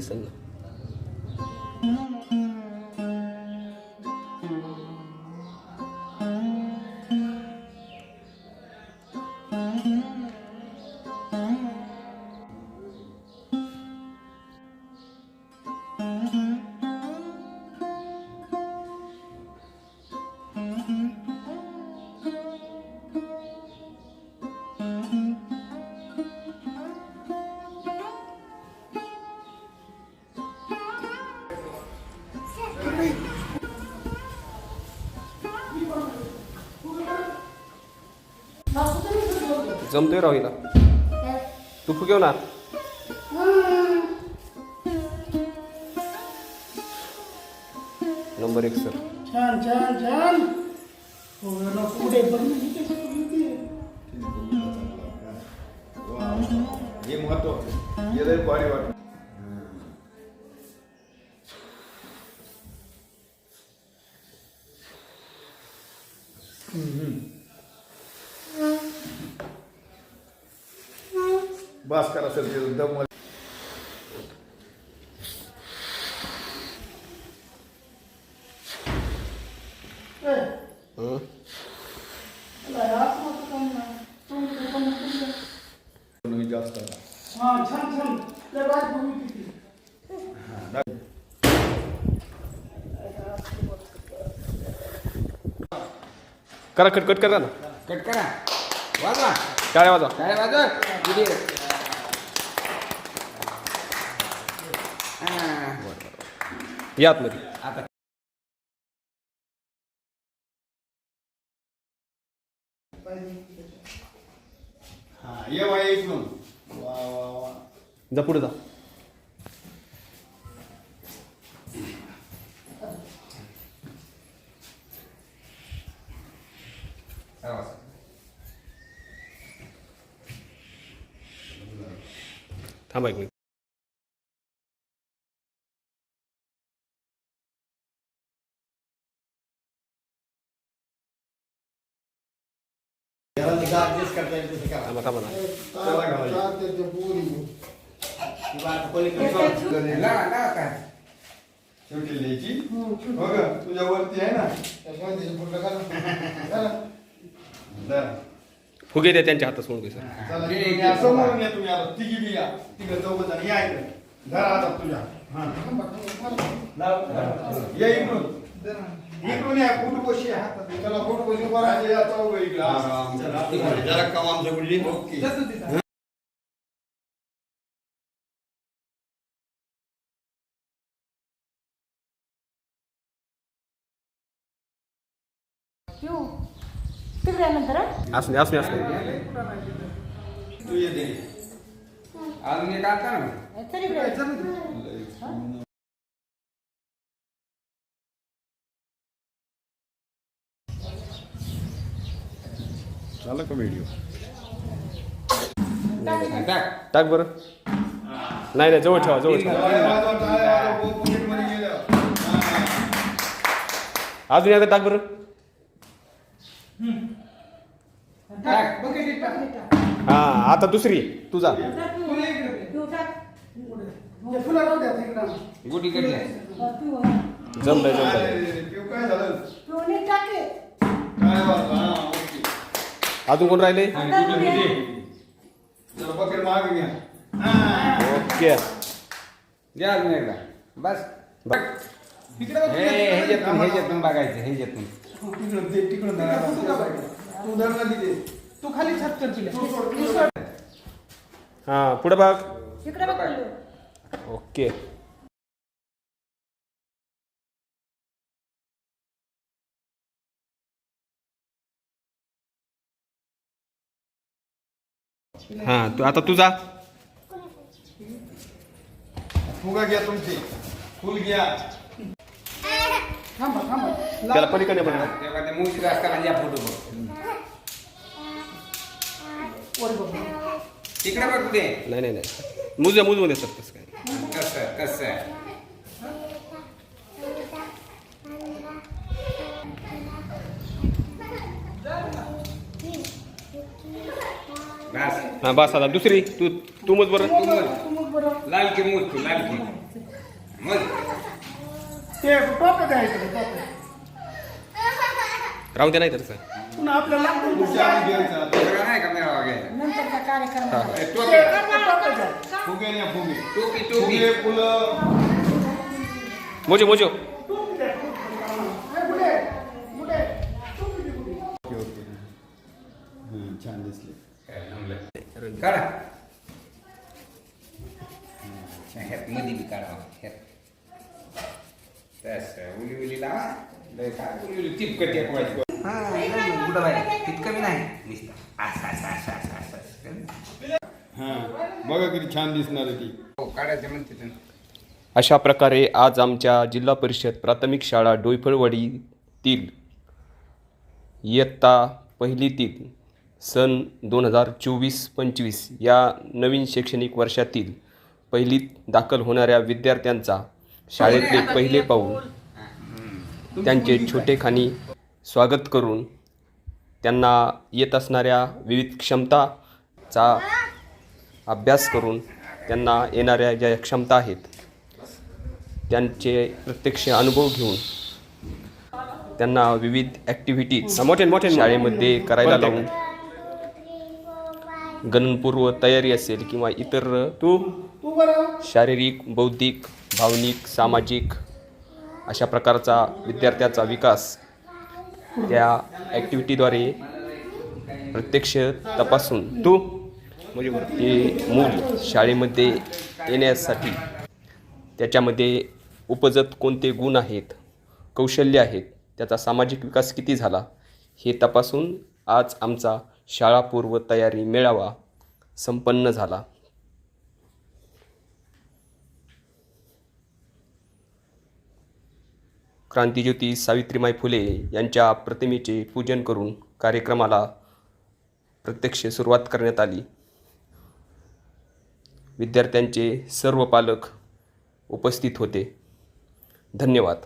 दिसल. जमतोय राव हिला तू फुगेव ना नंबर एक सर. छान छान छान. हो पुढे. हे महत्त्व. हे लय भारी वाटत. बस करा सर ते दम. जास्त हा? करा कट कट करा ना. कट करा. वाजवा. टाळ्या वाजवा. काय वाजवा. किती या आतमध्ये आता हा ये वा इकडून वा वा वा. जा पुढे जा. थांबा एक मिनिट. लावा काय. शेवटी लिहायची? बघ तुझ्या वरती आहे ना. फुगे द्या त्यांच्या हातात सोडून सर. तुम्ही आता. तिघी बी या. तिघं चौघ जण या इकडे. धरा हातात तुझ्या. हा. या इकडून. इकडून या कुठं बशी आहे हातात चला कुठं बशी बरं या चौघ इकडे हा. चला. जरा कमाम सगळी ओके येऊ तिकडे नंतर असू दे असू दे असू दे तू ये दे अजून एक आता ना? झालं का व्हिडिओ टाक टाक बरं. नाही नाही जवळ ठेवा जवळ ठेवा. अजून एकदा टाक बरं. हा आता दुसरी. तुझा जमलंय जमलंय पिऊ काय झालं टाके काय बाबा हा ओके अजून कोण राहिले घ्या हा. ओके द्या अजून एकदा बस तिकडे बघ. हे ह्याच्यातून ह्याच्यातून बघायचं ह्याच्यातून तिकडं ते खाली. सोड. हा पुढे बघ. ओके हा तू आता तुझा फुगा घ्या तुमची. फुल घ्या. थांबा थांबा. त्याला पलीकडे बघ. तेव्हा ते मूर्ती असताना या फोटो बघ. वर बघ. तिकडे बघ ते नाही नाही नाही. मुज मुजमध्ये सर तसं काय? हा बस आता दुसरी तू तू मुज बरं तू लाल की मूर्ती लाल की। मग ते टोपे द्यायचं का, टोपे? राहू दे नाही तर सर पुन्हा आपल्याला पुढच्या आम्ही घ्यायचं. सगळं नाही का मेळावा घ्यायचा नंतरचा कार्यक्रम ते ते टोपी टोपे द्या. फुगे न्या, फुगे। टोपी टोपी। फुगे फुलं। मोजो मोजो काढा ह्यात मध्ये बी काढा ह्यात तसं उली उली लावा लय काय उली उली तिपकट एक व्हायची हा कुठं बाहेर तितकं मी नाही नुसतं असं असं असं असं असं असं हा बघा किती छान दिसणार आहे ती. हो काढायचं म्हणते तुम्ही. अशा प्रकारे आज आमच्या जिल्हा परिषद प्राथमिक शाळा डोईफळवाडीतील इयत्ता पहिलीतील सन दोन हजार चोवीस पंचवीस या नवीन शैक्षणिक वर्षातील पहिलीत दाखल होणाऱ्या विद्यार्थ्यांचा शाळेतले पहिले पाऊल. त्यांचे छोटेखानी स्वागत करून त्यांना येत असणाऱ्या विविध क्षमताचा अभ्यास करून त्यांना येणाऱ्या ज्या क्षमता आहेत त्यांचे प्रत्यक्ष अनुभव घेऊन त्यांना विविध ॲक्टिव्हिटीज शाळेमध्ये करायला लावून गणनपूर्व तयारी असेल किंवा इतर तू तू बरं. शारीरिक बौद्धिक भावनिक सामाजिक अशा प्रकारचा विद्यार्थ्याचा विकास त्या ॲक्टिव्हिटीद्वारे प्रत्यक्ष तपासून तू म्हणजे ते मूल शाळेमध्ये येण्यासाठी त्याच्यामध्ये उपजत कोणते गुण आहेत कौशल्य आहेत त्याचा सामाजिक विकास किती झाला हे तपासून आज आमचा शाळापूर्व तयारी मेळावा संपन्न झाला. क्रांतिज्योती सावित्रीमाई फुले यांच्या प्रतिमेचे पूजन करून कार्यक्रमाला प्रत्यक्ष सुरुवात करण्यात आली. विद्यार्थ्यांचे सर्व पालक उपस्थित होते. धन्यवाद.